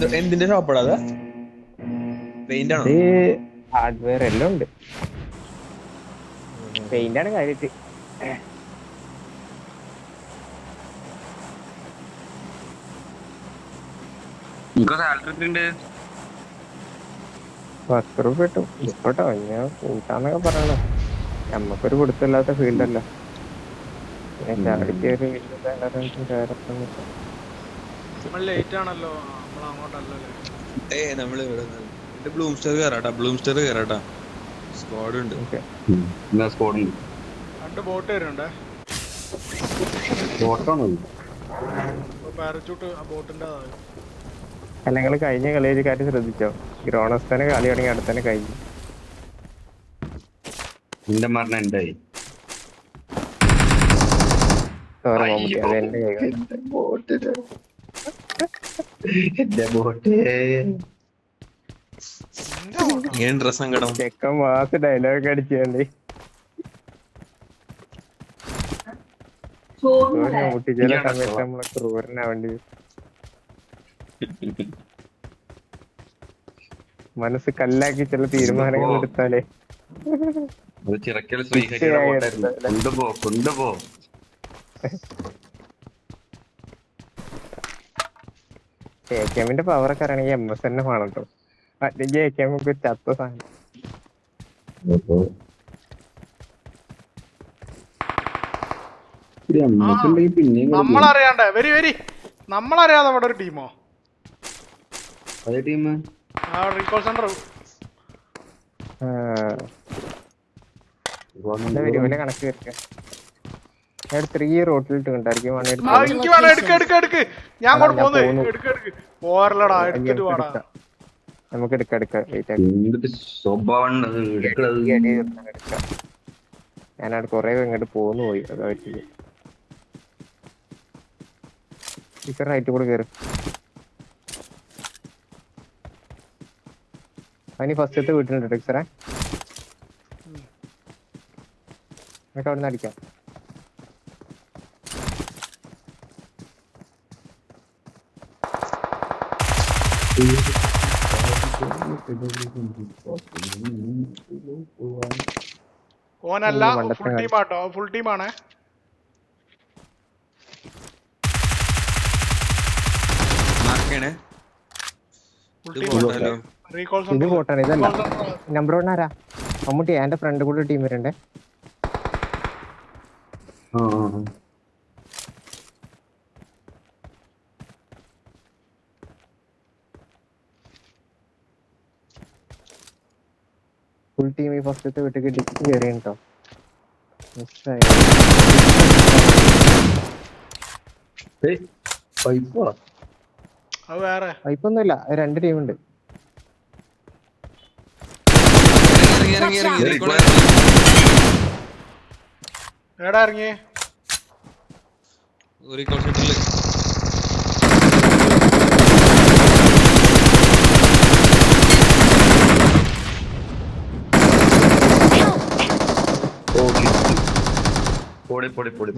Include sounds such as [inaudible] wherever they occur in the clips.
എന്ത് എന്തിന്റെ ഷോപ്പാടാ അത്? പെയിന്റ് ആണോ? ഹാർഡ്വെയർ എല്ലാം ഉണ്ട്. പെയിന്റ് ആണ് കാര്യത്ത് എനിക്ക് സാലറി എത്രയുണ്ട്? പത്ത് രൂപ കിട്ടും. ഇപ്പോട്ടോ ഞാൻ കൂട്ടാന്നൊക്കെ പറയണോ. നമ്മക്കൊരു കൊടുത്തില്ലാത്ത ഫീൽഡല്ല ഒരു വലിയ നമ്മൾ ലേറ്റ് ആണല്ലോ നമ്മൾ അങ്ങോട്ടല്ലല്ലോ. ഏ നമ്മൾ ഇവിടെ എന്റെ ബ്ലൂം സ്റ്റർ കയറാട്ടാ ബ്ലൂം സ്റ്റർ കയറാട്ടാ സ്ക്വാഡ് ഉണ്ട്. ഓക്കെ. സ്ക്വാഡ് ഉണ്ട്. രണ്ട് ബോട്ട് വരുന്നുണ്ടേ? പാരച്ചൂട്ട് ആ ബോട്ടിന്റെ അല്ല നിങ്ങൾ കഴിഞ്ഞ കളിയിൽ കാര്യം ശ്രദ്ധിച്ചോ? ഗ്രോണസ് തന്നെ കളി തുടങ്ങി അടുത്തന്നെ കഴിഞ്ഞു. എന്റെ മരണം എന്തായി? സോറി കൈ എന്റെ ബോട്ട് ഇങ്ങനെ ഡ്രസ് സങ്കടം? ചെക്കൻ മാസ് ഡയലോഗ് അടിച്ചുകൊണ്ട് മമ്മൂട്ടി ചില സമയത്ത് നമ്മളെ ക്രൂരനാവേണ്ടി വരും. മനസ്സ് കല്ലാക്കി ചില തീരുമാനങ്ങൾ എടുത്താലേ. ചിറക്കൽ ശ്രീഹരി കൊണ്ടുപോ കൊണ്ടുപോ. എ കെ എമ്മിന്റെ പവർ ഒക്കെ അറിയണമെങ്കിൽ എം എസ് തന്നെ വേണം കേട്ടോ അല്ലെങ്കിൽ എ കെ എം ഒക്കെ ചത്ത സാധനം. നമ്മളറിയാണ്ടേ. വരി വരി. നമ്മളറിയാതെ അവിടെ ഒരു ടീമോ അതേ ടീം ആ റീകോൾ സെന്റർ കണക്ക് വരയ്ക്ക ഞാൻ ത്രീ റോട്ടിലിട്ട് കണ്ടായിരിക്കും ആ വേണമെങ്കിൽ എനിക്ക് വേണം എടുക്ക എടുക്ക എടുക്ക് ഞാൻ അങ്ങോട്ട്. എടുക്ക എടുക്ക്. പോരലടാ എടുത്തിട്ട് വാടാ നമുക്ക് എടുക്കാം എടുക്കാം. ഞാനവിടെ കൊറേ ഇങ്ങോട്ട് പോന്നു പോയി. അതാ പറ്റിയത്. ടീച്ചർ റൈറ്റ് കൂടെ കയറി അതിന് ഫസ്റ്റത്തെ വീട്ടിലുണ്ട് ടെക്സറേ. എന്നിട്ട് അവിടെ നിന്ന് അടിക്കാം. ഓനല്ല ഫുൾ ടീം ആട്ടോ ഫുൾ ടീമാണ് ഇത് പോട്ടാണ്. ഇതല്ല. നമ്പർ വൺ ആരാ? മമ്മൂട്ടി എന്റെ ഫ്രണ്ട് കൂടെ ടീം വരണ്ടേ ആ ആ, ആ. ഫുൾ ടീം ഈ ഫസ്റ്റത്തെ വീട്ടിൽ ഡിക്ക് കയറി കേട്ടോ പൈപ്പൊന്നുമില്ല രണ്ട് ടീമുണ്ട്. എടാ ഇറങ്ങിയേ ഷട്ടിൽ ഓ കിട്ടി. പൊടി പൊടി പൊടി പൊടി പൊടി മാറി. പൊടി. കിട്ടിയില്ലേ ആരിങ്ങനെ വന്നൽ പൊളി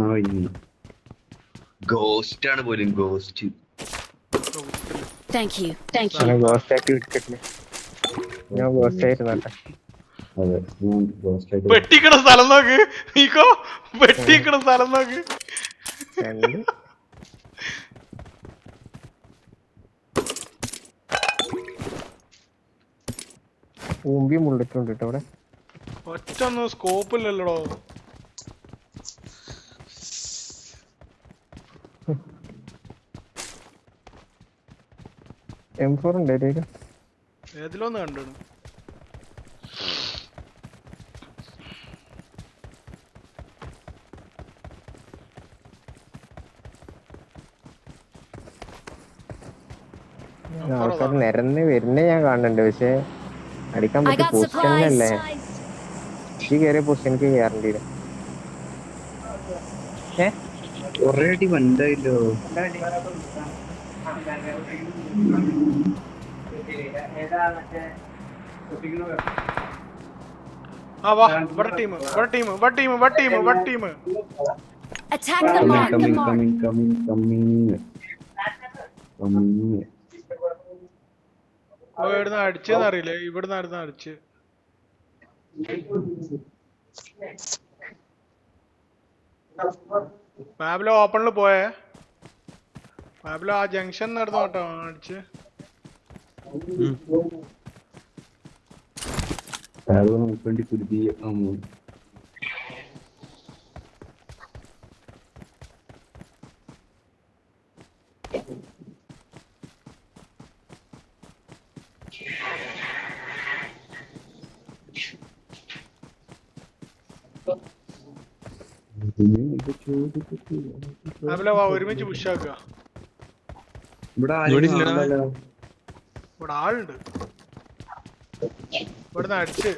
ആ ഇനി ഗോസ്റ്റ് ആണ് പോലും ghost thank you thank you ghost ആക്കി വിട്ടിട്ടില്ല. ഞാൻ ഗോസ്റ്റ് ആയിരുന്നു കേട്ടോ അതെ ഞാൻ ഗോസ്റ്റ് ആയിട്ട് വെട്ടിക്കണ സ്ഥലം നോക്ക്. നീക്കോ വെട്ടിക്കണ സ്ഥലം നോക്ക്. രണ്ട് ഊമ്പി മുള്ളിട്ടുണ്ട് കേട്ടോ ഇവിടെ ഒറ്റ ഒന്നും സ്കോപ്പ് ഇല്ലല്ലോ എം ഫോർ ഉണ്ട് ഏതിലൊന്ന് കണ്ടിടും ആൾക്കാർ നിരന്ന് വരുന്നേ ഞാൻ കാണുന്നുണ്ട് പക്ഷെ അടിക്കാൻ പറ്റും പൊസിഷൻ അല്ലേ. ഈ കയറിയ പൊസിഷനിക്ക് കയറേണ്ടി വരും കൊറേ അടി വണ്ടായില്ലോ ആ വാ ഇവിടെ ടീം ഇവിടെ ടീം ഇവിടെ ടീം ഇവിടെ ടീം ഇവിടെ team Attack the mark. The coming mark. Coming coming ഇവിടുന്ന് അടിച്ചെന്ന് അറിയില്ലേ ഇവിടുന്ന് ആയിരുന്നു അടിച്ച്? മാബിലോ ഓപ്പണിൽ പോയേ? മാബിലോ ആ ജംഗ്ഷൻ നടന്നു കേട്ടോ അടിച്ച്? ഉം. ആരോ നമുക്ക് വേണ്ടി കുരുതി ഒരുമിച്ച് ഇവിടെ ആളുണ്ട്. ഇവിടുന്ന് അടിച്ച്.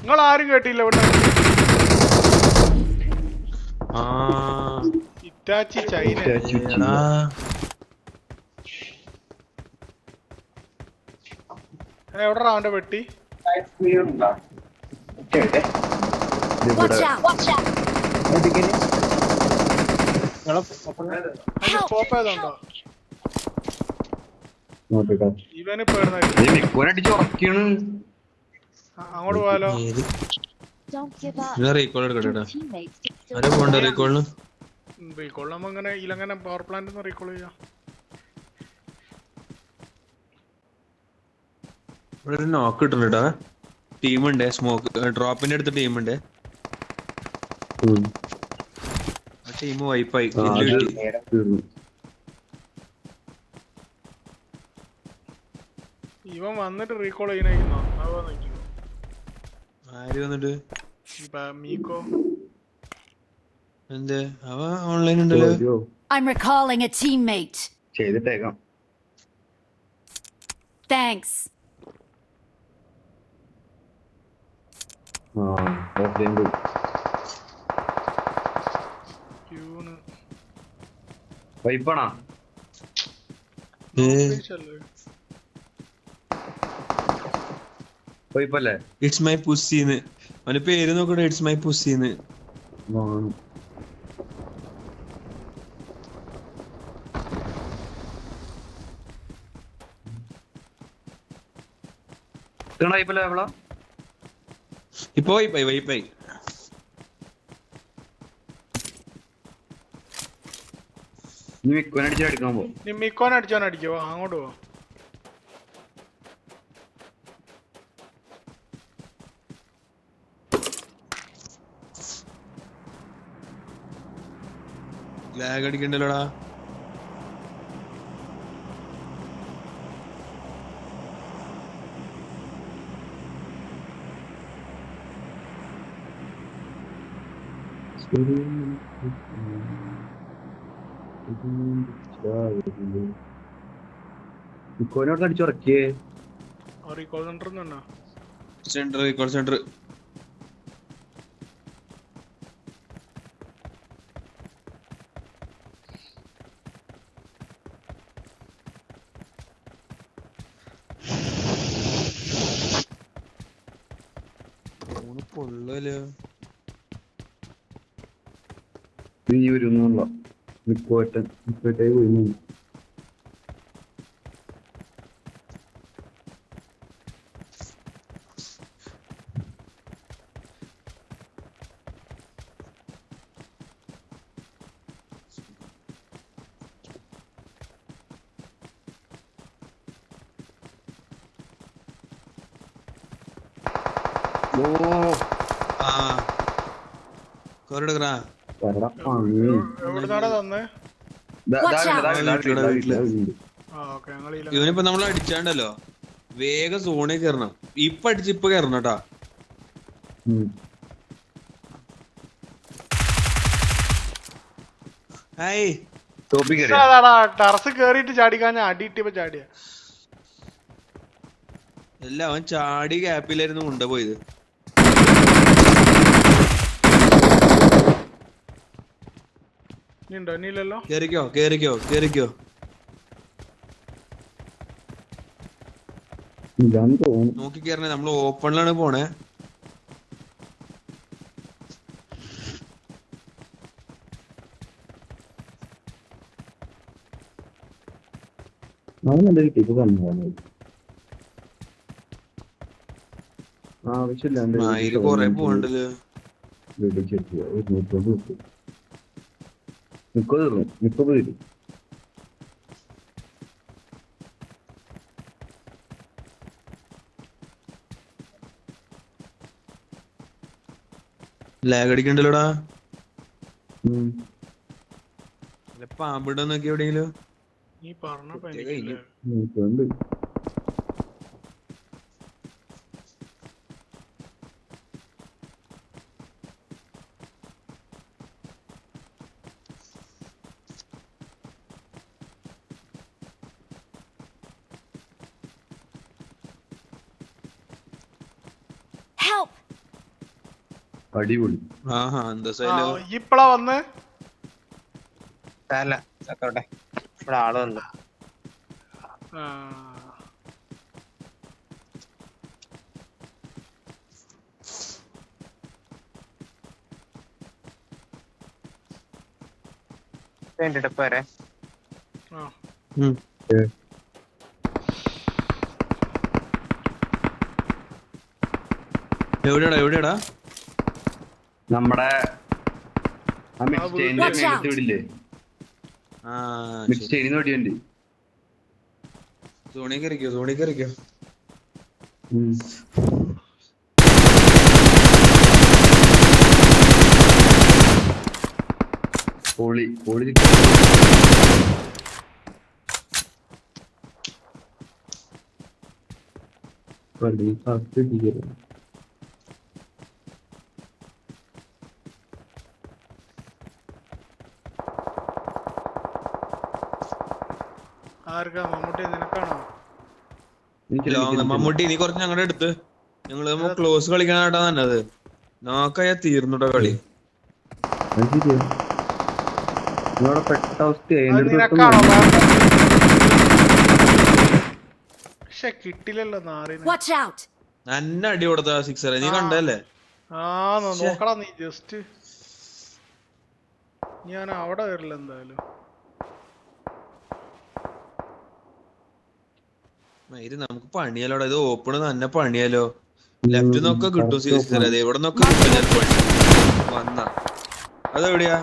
നിങ്ങൾ ആരും കേട്ടില്ല ഇവിടെ ഇറ്റാച്ചി ചൈന. എവിടെടാ അവന്റെ വെട്ടി. ഇവന് ഉറക്കാണ് അങ്ങോട്ട് പോയാലോ? ഇലങ്ങനെ പവർ പ്ലാന്റ് റീകോൾ ചെയ്യാം. ഇവിടെ ഒരു നോക്ക് കേട്ടോ ടീമുണ്ട് സ്മോക്ക് ഡ്രോപ്പിന്റെ അടുത്ത് ടീമുണ്ട്. ടീം വൈപ്പായി ഇവൻ വന്നിട്ട് റീകോൾ ചെയ്യണോ അതോ നിൽക്കുന്നു ആര് വന്നിട്ട്? മീക്കോ. എന്ത്? അവ ഓൺലൈൻ ഉണ്ടല്ലോ. I'm recalling a teammate. ചെയ്തിട്ടേക്കാം. Thanks. ആ ഓഫ്ലൈൻ പോയി വൈപ്പണാ? വൈപ്പാണാ ഏ വൈപ്പല്ലേ ഇറ്റ്സ് മൈ പുസ്സിന്ന് അവന്റെ പേര് നോക്കട്ടെ ഇറ്റ്സ് മൈ പുസ്സിന്ന് ഇപ്പൊ വൈപ്പായി വൈപ്പായി നീ മിക്കുവനടിച്ച് അടിക്കാൻ പോ. നീ മീക്കോനെ അടിച്ചോനെ അടിക്കോ അങ്ങോട്ട് പോ. ലാഗ് അടിക്കണ്ടല്ലോടാ. സെന്റർ തന്നെ centre Click button. Click button. ഇവനിപ്പോ നമ്മൾ അടിച്ചാണ്ടല്ലോ. വേഗം സോണിൽ കയറണം ഇപ്പൊ അടിച്ച് ഇപ്പൊ കയറണം കേട്ടാ. ടറസ് കേറിയിട്ട് ചാടിക്കാഞ്ഞ അടിയിട്ടിപ്പോ ചാടിയ. അല്ല അവൻ ചാടി ഗ്യാപ്പിലായിരുന്നു ഉണ്ട നീണ്ടോ? നീലല്ലോ കേറിക്കോ കേറിക്കോ കേറിക്കോ. നോക്കി കേറണേ നമ്മൾ ഓപ്പണിലാണ് പോണേ. ആവശ്യമില്ല മുപ്പത് തീർന്നു മുപ്പത് കിട്ടും ലാഗ് അടിക്കണ്ടല്ലോടാ? പാമ്പിട നോക്കി എവിടെയെങ്കിലും? നീ പറഞ്ഞപ്പോ Help! അടിപൊളി. ആഹാ എന്താ സൈലോ ഇപ്പളാ വന്ന്? അല്ല ചത്തോട്ടെ ഇവിടെ ആൾ വന്നു. വേണ്ടിട്ട് പോരെ. ആ. എവിടെയാടാ എവിടെയാടാ? നമ്മുടെ ആ മിക്സ് ചെയിനിന്റെ Watch out. മേലത്തെ വീടില്ലേ? ആ വെടിയുണ്ട് സോണി കയറിക്കോ സോണി കയറിക്കോ. പൊളി പൊളി പള്ളി ഫസ്റ്റ് ടീച്ചർ മമ്മൂട്ടി നിനക്കാണോ? ലോങ് മമ്മൂട്ടി നീ കുറച്ച് ഞങ്ങളുടെ അടുത്ത്. ഞങ്ങൾ ക്ലോസ് കളിക്കാനാട്ടാ നല്ലത്. നോക്കയാ തീർന്നുട്ടോ കളി. കിട്ടില്ലല്ലോ നാറിന് Watch out! നന്ന അടി കൊടുത്ത സിക്സർ നീ കണ്ടല്ലേ ആ നോക്കടാ നീ ജസ്റ്റ് ഞാൻ അവിടെ വരില്ല എന്തായാലും. മയിൽ നമുക്ക് പണിയാലോടാ. ഇത് ഓപ്പൺ തന്നെ പണിയാലോ. ലെഫ്റ്റ് നോക്ക കിട്ടും സിക്സർ അതെ ഇവിടെ നോക്ക കിട്ടും ഞാൻ പണി വന്ന. അതെവിടെയാ?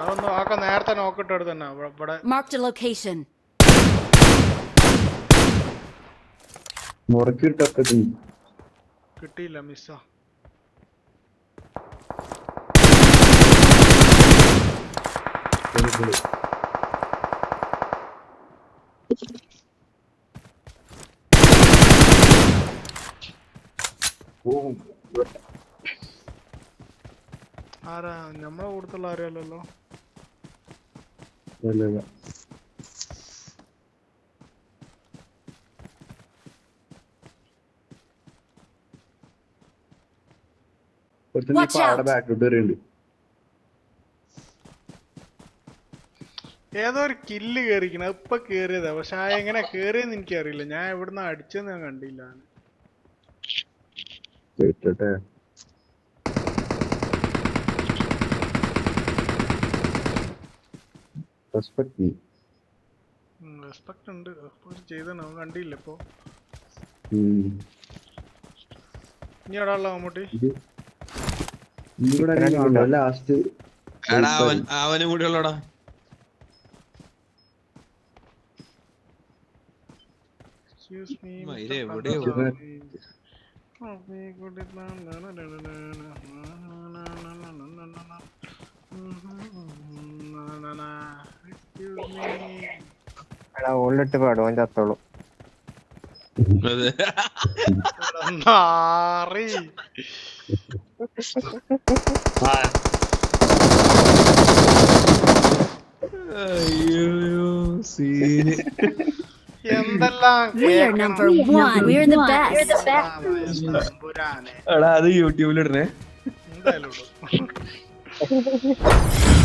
അതൊന്നും ആക്ക നേരത്തെ നോക്കിട്ട് തന്നെ. ഇവിടെ- ഇവിടെ Marked a മുറക്കിട്ടൊക്കെ കിട്ടിയില്ല മിസ്സാ ആരാ? നമ്മളെ കൂടുതലുള്ള ആരുമല്ലല്ലോ വരുന്നുണ്ട് ഏതോ ഒരു കില്ല് കേറിക്കണ ഇപ്പൊ കേറിയതാ. പക്ഷെ ആ എങ്ങനെ കേറിയെന്ന് എനിക്കറിയില്ല. ഞാൻ എവിടുന്ന് അടിച്ചെന്ന് ഞാൻ കണ്ടില്ല. കേട്ടെ റെസ്പെക്ട് ബി റെസ്പെക്ട് ഉണ്ട്. ചെയ്താണ് അവൻ കണ്ടില്ല ഇപ്പോ. ഇനി എവിടെ ഉള്ള മമ്മൂട്ടി? അവനും കൂടി ഉള്ളടാ. എക്സ്ക്യൂസ് മീ എടാ ഉള്ളിട്ട് പാടും അതിന്റെ ചത്തോളൂ. അയ്യോ സീന്. എടാ അത് യൂട്യൂബിലിടണേ. എന്തായാലും [laughs]